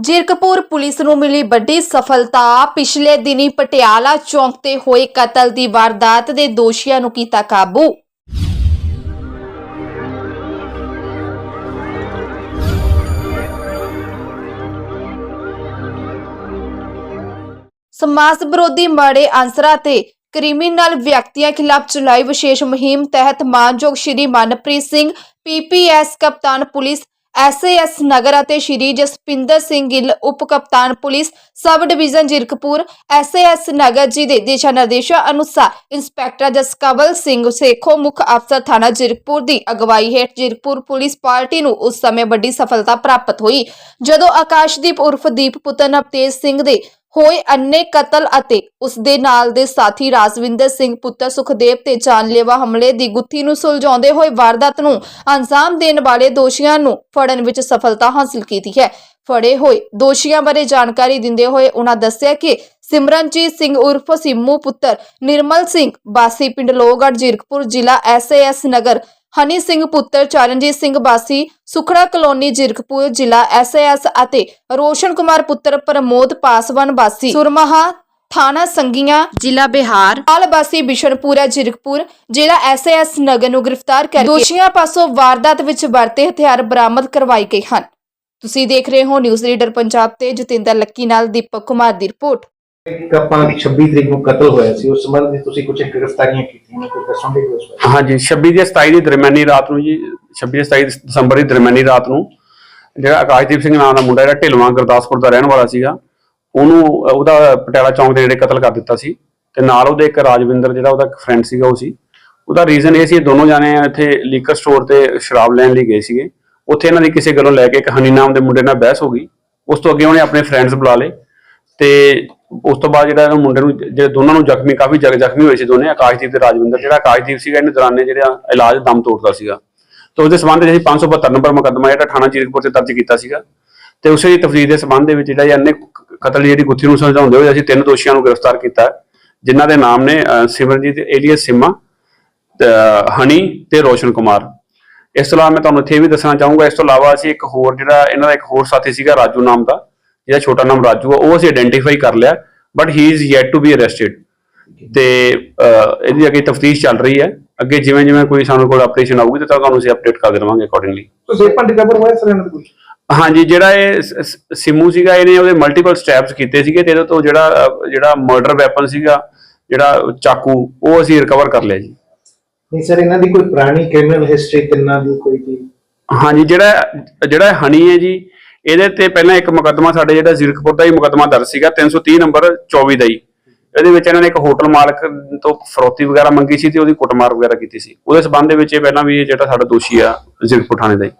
Zirakpur police ਨੂੰ ਮਿਲੀ ਵੱਡੀ ਸਫਲਤਾ। ਪਿਛਲੇ ਦਿਨੀ ਪਟਿਆਲਾ ਚੌਂਕ ਤੇ ਹੋਏ ਕਤਲ ਦੀ ਵਾਰਦਾਤ ਦੇ ਦੋਸ਼ੀਆਂ ਨੂੰ ਕੀਤਾ ਕਾਬੂ। ਸਮਾਜ ਵਿਰੋਧੀ ਮਾੜੇ ਅਨਸਰਾਂ ਤੇ ਕ੍ਰਿਮੀਨਲ ਵਿਅਕਤੀਆਂ ਖਿਲਾਫ ਚਲਾਈ ਵਿਸ਼ੇਸ਼ ਮੁਹਿੰਮ ਤਹਿਤ ਮਾਨਯੋਗ ਸ਼੍ਰੀ ਮਨਪ੍ਰੀਤ ਸਿੰਘ ਪੀਪੀਐਸ ਕਪਤਾਨ ਪੁਲਿਸ ਐਸਏਐਸ ਨਗਰ ਅਤੇ ਸ਼੍ਰੀ ਜਸਪਿੰਦਰ ਸਿੰਘ ਗਿੱਲ, ਉਪ ਕਪਤਾਨ police, sub division Zirakpur, SAS Nagar ji ਦੇ ਦਿਸ਼ਾ ਨਿਰਦੇਸ਼ਾਂ ਅਨੁਸਾਰ ਇੰਸਪੈਕਟਰ ਜਸਕਵਲ ਸਿੰਘ ਸੇਖੋ ਮੁੱਖ ਅਫਸਰ ਥਾਣਾ ਜਿਰਕਪੁਰ ਦੀ ਅਗਵਾਈ ਹੇਠ ਜਿਰਕਪੁਰ ਪੁਲਿਸ ਪਾਰਟੀ ਨੂੰ ਉਸ ਸਮੇਂ ਵੱਡੀ ਸਫਲਤਾ ਪ੍ਰਾਪਤ ਹੋਈ, ਜਦੋਂ ਆਕਾਸ਼ਦੀਪ ਉਰਫ ਦੀਪ ਪੁੱਤਰ ਨਵਤੇਜ ਸਿੰਘ ਦੇ ਹੋਏ ਅੰਨੇ ਕਤਲ ਅਤੇ ਉਸ ਦੇ ਨਾਲ ਦੇ ਸਾਥੀ ਰਾਜਵਿੰਦਰ ਸਿੰਘ, ਪੁੱਤਰ ਸੁਖਦੇਵ ਤੇ ਜਾਨਲੇਵਾ ਹਮਲੇ ਦੀ ਗੁੱਥੀ ਨੂੰ ਸੁਲਝਾਉਂਦੇ ਹੋਏ ਵਾਰਦਾਤ ਨੂੰ ਅੰਜਾਮ ਦੇਣ ਵਾਲੇ ਦੋਸ਼ੀਆਂ ਨੂੰ ਫੜਨ ਵਿੱਚ ਸਫਲਤਾ ਹਾਸਲ ਕੀਤੀ ਹੈ। ਫੜੇ ਹੋਏ ਦੋਸ਼ੀਆਂ ਬਾਰੇ ਜਾਣਕਾਰੀ ਦਿੰਦੇ ਹੋਏ ਉਹਨਾਂ ਦੱਸਿਆ ਕਿ ਸਿਮਰਨਜੀਤ ਸਿੰਘ ਉਰਫ ਸਿੰਮੂ ਪੁੱਤਰ ਨਿਰਮਲ ਸਿੰਘ, ਬਾਸੀ ਪਿੰਡ ਲੋਹਗੜ੍ਹ, ਜੀਰਕਪੁਰ ਜ਼ਿਲ੍ਹਾ ਐਸਏਐਸ ਨਗਰ ਹਨੀ ਸਿੰਘ ਪੁੱਤਰ, ਚਰਨਜੀਤ ਸਿੰਘ ਬਾਸੀ ਸੁਖੜਾ ਕਲੋਨੀ, ਜੀਰਕਪੁਰ ਜ਼ਿਲ੍ਹਾ ਐਸਏਐਸ ਅਤੇ ਰੋਸ਼ਨ ਕੁਮਾਰ ਪੁੱਤਰ ਪ੍ਰਮੋਦ ਪਾਸਵਾਨ ਬਾਸੀ। ਸੁਰਮਹਾ ਥਾਣਾ ਸੰਗੀਆਂ, ਜ਼ਿਲ੍ਹਾ ਬਿਹਾਰ। ਹਾਲ ਬਿਸ਼ਨਪੁਰਾ, ਜੀਰਕਪੁਰ, ਜ਼ਿਲ੍ਹਾ ਐਸਏਐਸ ਨਗਰ ਨੂੰ ਗ੍ਰਿਫਤਾਰ ਕਰਕੇ ਦੋਸ਼ੀਆਂ ਪਾਸੋਂ ਵਾਰਦਾਤ ਵਿੱਚ ਵਰਤੇ ਹਥਿਆਰ ਬਰਾਮਦ ਕਰਵਾਏ ਗਏ ਹਨ। ਤੁਸੀਂ ਦੇਖ ਰਹੇ ਹੋ ਨਿਊਜ਼ ਰੀਡਰ ਪੰਜਾਬ ਤੇ ਜਤਿੰਦਰ ਲੱਕੀ ਨਾਲ ਦੀਪਕ ਕੁਮਾਰ ਦੀ ਰਿਪੋਰਟ। ਇੱਕ ਆਪਾਂ 26 ਤਰੀਕ ਨੂੰ ਕਤਲ ਹੋਇਆ ਸੀ, ਉਸ ਸੰਬੰਧ ਵਿੱਚ ਤੁਸੀਂ ਕੁਝ ਗ੍ਰਿਫਤਾਰੀਆਂ ਕੀਤੀਆਂ ਨੇ, ਕੋਈ ਦੱਸੋਗੇ ਉਸ ਬਾਰੇ ਹਾਂਜੀ 26 ਦੀ 27 ਦੀ ਦਰਮਿਆਨੀ ਰਾਤ ਨੂੰ ਜੀ 26 27 ਦਸੰਬਰ ਦੀ ਦਰਮਿਆਨੀ ਰਾਤ ਨੂੰ ਜਿਹੜਾ ਆਕਾਸ਼ਦੀਪ ਸਿੰਘ ਨਾਮ ਦਾ ਮੁੰਡਾ ਜਿਹੜਾ ਢਿਲਵਾਂ ਗੁਰਦਾਸਪੁਰ ਦਾ ਰਹਿਣ ਵਾਲਾ ਸੀਗਾ, ਉਹਨੂੰ, ਉਹਦਾ ਪਟਿਆਲਾ ਚੌਂਕ ਦੇ ਜਿਹੜੇ ਕਤਲ ਕਰ ਦਿੱਤਾ ਸੀ ਤੇ ਨਾਲ ਉਹਦੇ ਇੱਕ ਰਾਜਵਿੰਦਰ ਜਿਹੜਾ ਉਹਦਾ ਫਰੈਂਡ ਸੀਗਾ ਉਹ ਸੀ। ਉਹਦਾ ਰੀਜ਼ਨ ਇਹ ਸੀ, ਇਹ ਦੋਨੋਂ ਜਾਣੇ ਇੱਥੇ ਲੀਕਰ ਸਟੋਰ ਤੇ ਸ਼ਰਾਬ ਲੈਣ ਲਈ ਗਏ ਸੀਗੇ। ਉੱਥੇ ਇਹਨਾਂ ਦੀ ਕਿਸੇ ਗੱਲੋਂ ਲੈ ਕੇ ਇੱਕ ਹਨੀ ਨਾਮ ਦੇ ਮੁੰਡੇ ਨਾਲ ਬਹਿਸ ਹੋ ਗਈ। ਉਸ ਤੋਂ ਅੱਗੇ ਉਹਨੇ ਆਪਣੇ ਫਰੈਂਡਸ ਬੁਲਾ ਲਏ ਤੇ ਉਸ ਤੋਂ ਬਾਅਦ ਜਿਹੜਾ ਇਹਨੂੰ ਮੁੰਡੇ ਨੂੰ ਜਿਹੜੇ ਦੋਨਾਂ ਨੂੰ ਜ਼ਖਮੀ ਕਾਫੀ ਜ਼ਖ- ਜ਼ਖਮੀ ਹੋਏ ਸੀ ਦੋਨੇ ਆਕਾਸ਼ਦੀਪ ਤੇ ਰਾਜਵਿੰਦਰ ਜਿਹੜਾ ਆਕਾਸ਼ਦੀਪ ਸੀਗਾ ਇਹਨੇ ਦੌਰਾਨੇ ਜਿਹੜਾ ਇਲਾਜ ਦਮ ਤੋੜਦਾ ਸੀਗਾ। ਤੇ ਉਹਦੇ ਸਬੰਧ ਵਿੱਚ ਅਸੀਂ 572 ਨੰਬਰ ਮੁਕੱਦਮਾ ਜਿਹੜਾ ਥਾਣਾ ਜੀਰਕਪੁਰ ਤੇ ਦਰਜ ਕੀਤਾ ਸੀਗਾ। ਤੇ ਉਸੇ ਦੀ ਦੇ ਸਬੰਧ ਦੇ ਵਿੱਚ ਜਿਹੜਾ ਇਹ ਕਤਲ ਜਿਹੜੀ ਗੁੱਥੀ ਨੂੰ ਸਮਝਾਉਂਦੇ ਹੋਏ ਅਸੀਂ ਤਿੰਨ ਦੋਸ਼ੀਆਂ ਨੂੰ ਗ੍ਰਿਫਤਾਰ ਕੀਤਾ ਹੈ, ਜਿਨ੍ਹਾਂ ਦੇ ਨਾਮ ਨੇ ਅਹ, ਸਿਮਰਨਜੀਤ ਏਲੀਅਸ ਸਿੰਮਾ ਤੇ, ਹਨੀ ਤੇ ਰੋਸ਼ਨ ਕੁਮਾਰ। ਇਸ ਤੋਂ ਇਲਾਵਾ ਮੈਂ ਤੁਹਾਨੂੰ ਇੱਥੇ ਇਹ ਵੀ ਦੱਸਣਾ ਚਾਹੂੰਗਾ ਇਸ ਤੋਂ ਇਲਾਵਾ ਅਸੀਂ ਇੱਕ ਹੋਰ ਜਿਹੜਾ ਇਹਨਾਂ ਦਾ ਇੱਕ ਹੋਰ ਸਾਥੀ ਸੀਗਾ ਰਾਜੂ ਨਾਮ ਦਾ ਜਿਹਦਾ ਛੋਟਾ ਨਾਮ ਰਾਜੂ ਆ ਉਹ ਅਸੀਂ ਆਇਡੈਂਟੀਫਾਈ ਕਰ ਲਿਆ but he is yet to be arrested ਤੇ ਇਹਦੀ ਅੱਗੇ ਤਫਤੀਸ਼ ਚੱਲ ਰਹੀ ਹੈ। ਅੱਗੇ ਜਿਵੇਂ ਜਿਵੇਂ ਕੋਈ ਸਾਨੂੰ ਕੋਲ ਆਪਰੇਸ਼ਨ ਆਊਗੀ ਤਾਂ ਤੁਹਾਨੂੰ ਅਸੀਂ ਅਪਡੇਟ ਕਰ ਦੇਵਾਂਗੇ ਅਕੋਰਡਿੰਗਲੀ ਤੁਸੀਂ ਪੰਡ ਕਬਰ ਹੋਇਆ ਦਾ? ਕੁਝ ਹਾਂਜੀ ਜਿਹੜਾ ਇਹ ਸਿਮੂ ਸੀਗਾ ਇਹਨੇ ਉਹਦੇ ਮਲਟੀਪਲ ਸਟੈਪਸ ਕੀਤੇ ਸੀਗੇ ਤੇ ਇਹਦੇ ਤੋਂ ਜਿਹੜਾ ਜਿਹੜਾ ਮਰਡਰ ਵੈਪਨ ਸੀਗਾ ਜਿਹੜਾ ਚਾਕੂ ਉਹ ਅਸੀਂ ਰਿਕਵਰ ਕਰ ਲਿਆ ਜੀ। ਨਹੀਂ ਸਰ ਇਹਨਾਂ ਦੀ ਕੋਈ ਪੁਰਾਣੀ ਕ੍ਰਿਮੀਨਲ ਹਿਸਟਰੀ ਤਿੰਨਾਂ ਦੀ ਕੋਈ ਹਾਂਜੀ ਜਿਹੜਾ ਜਿਹੜਾ ਹਨੀ ਹੈ ਜੀ ਇਹਦੇ ਤੇ ਪਹਿਲਾਂ ਇੱਕ ਮੁਕੱਦਮਾ ਸਾਡੇ ਜਿਹੜਾ ਜ਼ੀਰਕਪੁਰ ਦਾ ਹੀ ਮੁਕੱਦਮਾ ਦਰਜ ਸੀਗਾ 330 ਨੰਬਰ 24 ਦਾ ਹੀ। ਇਹਦੇ ਵਿੱਚ ਇਹਨਾਂ ਨੇ ਇੱਕ ਹੋਟਲ ਮਾਲਕ ਤੋਂ ਫਰੋਤੀ ਵਗੈਰਾ ਮੰਗੀ ਸੀ ਤੇ ਉਹਦੀ ਕੁੱਟਮਾਰ ਵਗੈਰਾ ਕੀਤੀ ਸੀ। ਉਹਦੇ ਸਬੰਧ ਦੇ ਵਿੱਚ ਇਹ ਪਹਿਲਾਂ ਵੀ ਇਹ ਜਿਹੜਾ ਸਾਡਾ ਦੋਸ਼ੀ ਆ, ਜ਼ੀਰਕਪੁਰ ਥਾਣੇ ਦਾ ਹੀ।